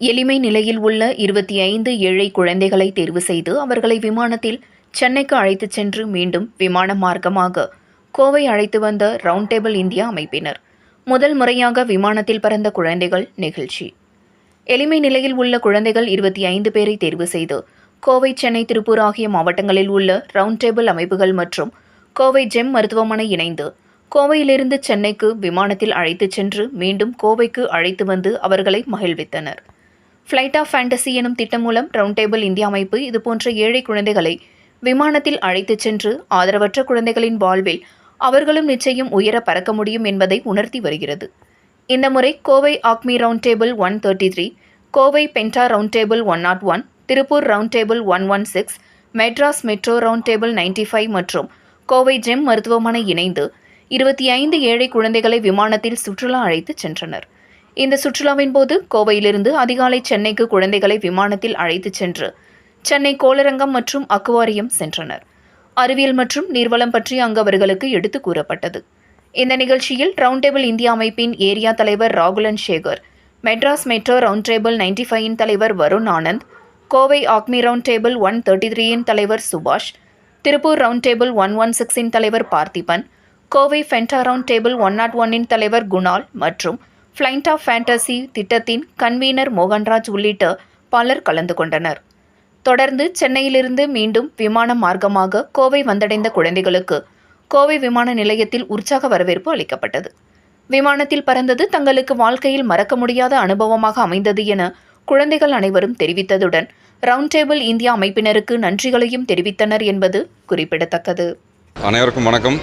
எளிமை நிலையில் உள்ள இருபத்தி ஐந்து ஏழை குழந்தைகளை தேர்வு செய்து அவர்களை விமானத்தில் சென்னைக்கு அழைத்துச் சென்று மீண்டும் விமான மார்க்கமாக கோவை அழைத்து வந்த ரவுண்ட் டேபிள் இந்தியா அமைப்பினர். முதல் முறையாக விமானத்தில் பறந்த குழந்தைகள் நிகழ்ச்சி. எளிமை நிலையில் உள்ள குழந்தைகள் இருபத்தி ஐந்து பேரை தேர்வு செய்து கோவை சென்னை திருப்பூர் ஆகிய மாவட்டங்களில் உள்ள ரவுண்ட் டேபிள் அமைப்புகள் மற்றும் கோவை ஜெம் மருத்துவமனை இணைந்து கோவையிலிருந்து சென்னைக்கு விமானத்தில் அழைத்துச் சென்று மீண்டும் கோவைக்கு அழைத்து வந்து அவர்களை மகிழ்வித்தனர். ஃப்ளைட் ஆஃப் ஃபேண்டசி எனும் திட்டம் மூலம் ரவுண்ட் டேபிள் இந்தியா அமைப்பு இதுபோன்ற ஏழை குழந்தைகளை விமானத்தில் அழைத்துச் சென்று ஆதரவற்ற குழந்தைகளின் வாழ்வில் அவர்களும் நிச்சயம் உயர பறக்க முடியும் என்பதை உணர்த்தி வருகிறது. இந்த முறை Kovai Acme round table one thirty three Kovai Penta round table one not one Tiruppur round table one one six Madras metro round table ninety five மற்றும் கோவை ஜெம் மருத்துவமனை இணைந்து இருபத்தி ஐந்து ஏழை குழந்தைகளை விமானத்தில் சுற்றுலா அழைத்துச் சென்றனர். இந்த சுற்றுலாவின் போது கோவையிலிருந்து அதிகாலை சென்னைக்கு குழந்தைகளை விமானத்தில் அழைத்துச் சென்று சென்னை கோளரங்கம் மற்றும் அக்குவாரியம் சென்றனர். அறிவியல் மற்றும் நீர்வளம் பற்றி அங்கு அவர்களுக்கு எடுத்துக் கூறப்பட்டது. இந்த நிகழ்ச்சியில் ரவுண்ட் டேபிள் இந்தியா அமைப்பின் ஏரியா தலைவர் Rahulan Sekar Madras metro round table ninety ஃபைவின் தலைவர் Varun Anand Kovai Acme round table one thirty த்ரீயின் தலைவர் Subash Tiruppur round table one one சிக்ஸின் தலைவர் Parthiban Kovai ஃபென்டா round table one not ஒன்னின் தலைவர் குணால் மற்றும் ஃப்ளைண்ட் ஆஃப் ஃபேண்டசி திட்டத்தின் convener Mohanraj உள்ளிட்ட பலர் கலந்து கொண்டனர். தொடர்ந்து சென்னையிலிருந்து மீண்டும் விமான மார்க்கமாக கோவை வந்தடைந்த குழந்தைகளுக்கு கோவை விமான நிலையத்தில் உற்சாக வரவேற்பு அளிக்கப்பட்டது. விமானத்தில் பறந்தது தங்களுக்கு வாழ்க்கையில் மறக்க முடியாத அனுபவமாக அமைந்தது என குழந்தைகள் அனைவரும் தெரிவித்ததுடன் ரவுண்ட் டேபிள் இந்தியா அமைப்பினருக்கு நன்றிகளையும் தெரிவித்தனர் என்பது குறிப்பிடத்தக்கது. அனைவருக்கும் வணக்கம்.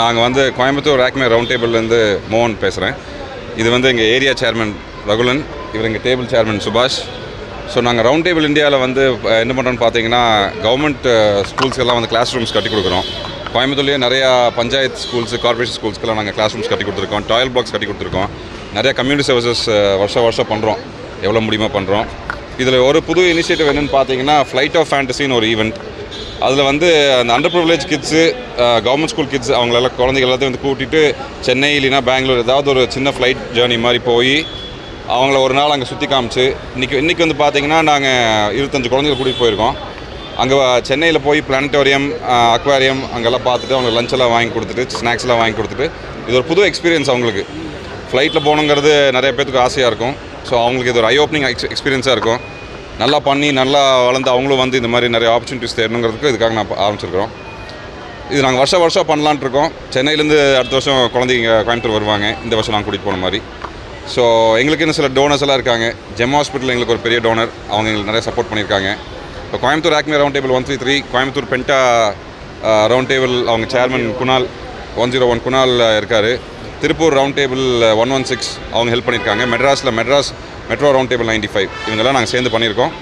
நாங்கள் வந்து கோயம்புத்தூர் ஆக்மே ரவுண்ட் டேபிள்லேருந்து மோகன் பேசுகிறேன் இது வந்து எங்கள் ஏரியா சேர்மன் ரகுலன் இவர் எங்கள் டேபிள் சேர்மன் சுபாஷ். ஸோ நாங்கள் ரவுண்ட் டேபிள் இந்தியாவில் வந்து என்ன பண்ணுறோன்னு பார்த்தீங்கன்னா கவர்மெண்ட் ஸ்கூல்ஸ்க்கெல்லாம் வந்து கிளாஸ் ரூம்ஸ் கட்டி கொடுக்குறோம். கோயம்புத்தூர்லேயே நிறையா பஞ்சாயத்து ஸ்கூல்ஸ் கார்பரேஷன் ஸ்கூல்ஸ்க்கெல்லாம் நாங்கள் கிளாஸ் ரூம்ஸ் கட்டி கொடுத்துருக்கோம். டாய்லெட் பாக்ஸ் கட்டி கொடுத்துருக்கோம். நிறையா கம்யூனிட்டி சர்வீசஸ் வருஷம் வருஷம் பண்ணுறோம் எவ்வளோ முடியுமோ பண்ணுறோம் இதில் ஒரு புது இனிஷியேட்டிவ் என்னென்னு பார்த்தீங்கன்னா ஃப்ளைட் ஆஃப் ஃபேண்டசின்னு ஒரு ஈவெண்ட் அதில் வந்து அந்த under privilege kids government school kids அவங்களெல்லாம் குழந்தைகள் எல்லாத்தையும் வந்து கூட்டிகிட்டு சென்னை இல்லைன்னா பெங்களூர் ஏதாவது ஒரு சின்ன ஃப்ளைட் ஜேர்னி மாதிரி போய் அவங்கள ஒரு நாள் அங்கே சுற்றி காமிச்சு இன்றைக்கி இன்றைக்கி வந்து பார்த்திங்கன்னா நாங்கள் இருபத்தஞ்சு குழந்தைகள் கூட்டிகிட்டு போயிருக்கோம். அங்கே சென்னையில் போய் பிளானட்டோரியம் அக்வாரியம் அங்கெல்லாம் பார்த்துட்டு அவங்க லஞ்ச் எல்லாம் வாங்கி கொடுத்துட்டு ஸ்நாக்ஸ்லாம் வாங்கி கொடுத்துட்டு இது ஒரு புது எக்ஸ்பீரியன்ஸ் அவங்களுக்கு. ஃப்ளைட்டில் போகணுங்கிறது நிறைய பேத்துக்கு ஆசையாக இருக்கும். ஸோ அவங்களுக்கு இது ஒரு ஐ ஓப்பனிங் எக்ஸ் எக்ஸ்பீரியன்ஸாக இருக்கும். நல்லா பண்ணி நல்லா வளர்ந்து அவங்களும் வந்து இந்த மாதிரி நிறைய ஆப்பர்ச்சுனிட்டிஸ் தேடணுங்கிறதுக்கு இதுக்காக நான் ஆரம்பிச்சிருக்கிறோம். இது நாங்கள் வருஷம் வருஷம் பண்ணலான்ட்டு இருக்கோம். சென்னையிலேருந்து அடுத்த வருஷம் குழந்தைங்க கோயம்புத்தூர் வருவாங்க. இந்த வருஷம் நாங்கள் கூட்டிகிட்டு போன மாதிரி. ஸோ எங்களுக்கு இன்னும் சில டோனர்ஸ் எல்லாம் இருக்காங்க. ஜெம் ஹாஸ்பிட்டல் எங்களுக்கு ஒரு பெரிய டோனர் அவங்க எங்களுக்கு நிறைய சப்போர்ட் பண்ணியிருக்காங்க. இப்போ Coimbatore Acme round table one three three Coimbatore Penta round table அவங்க chairman Kunal one zero one Kunal இருக்கார். Tiruppur round table one one six அவங்க ஹெல்ப் பண்ணியிருக்காங்க. மெட்ராஸில் Madras metro round table ninety five இவங்கெல்லாம் நாங்கள் சேர்ந்து பண்ணியிருக்கோம்.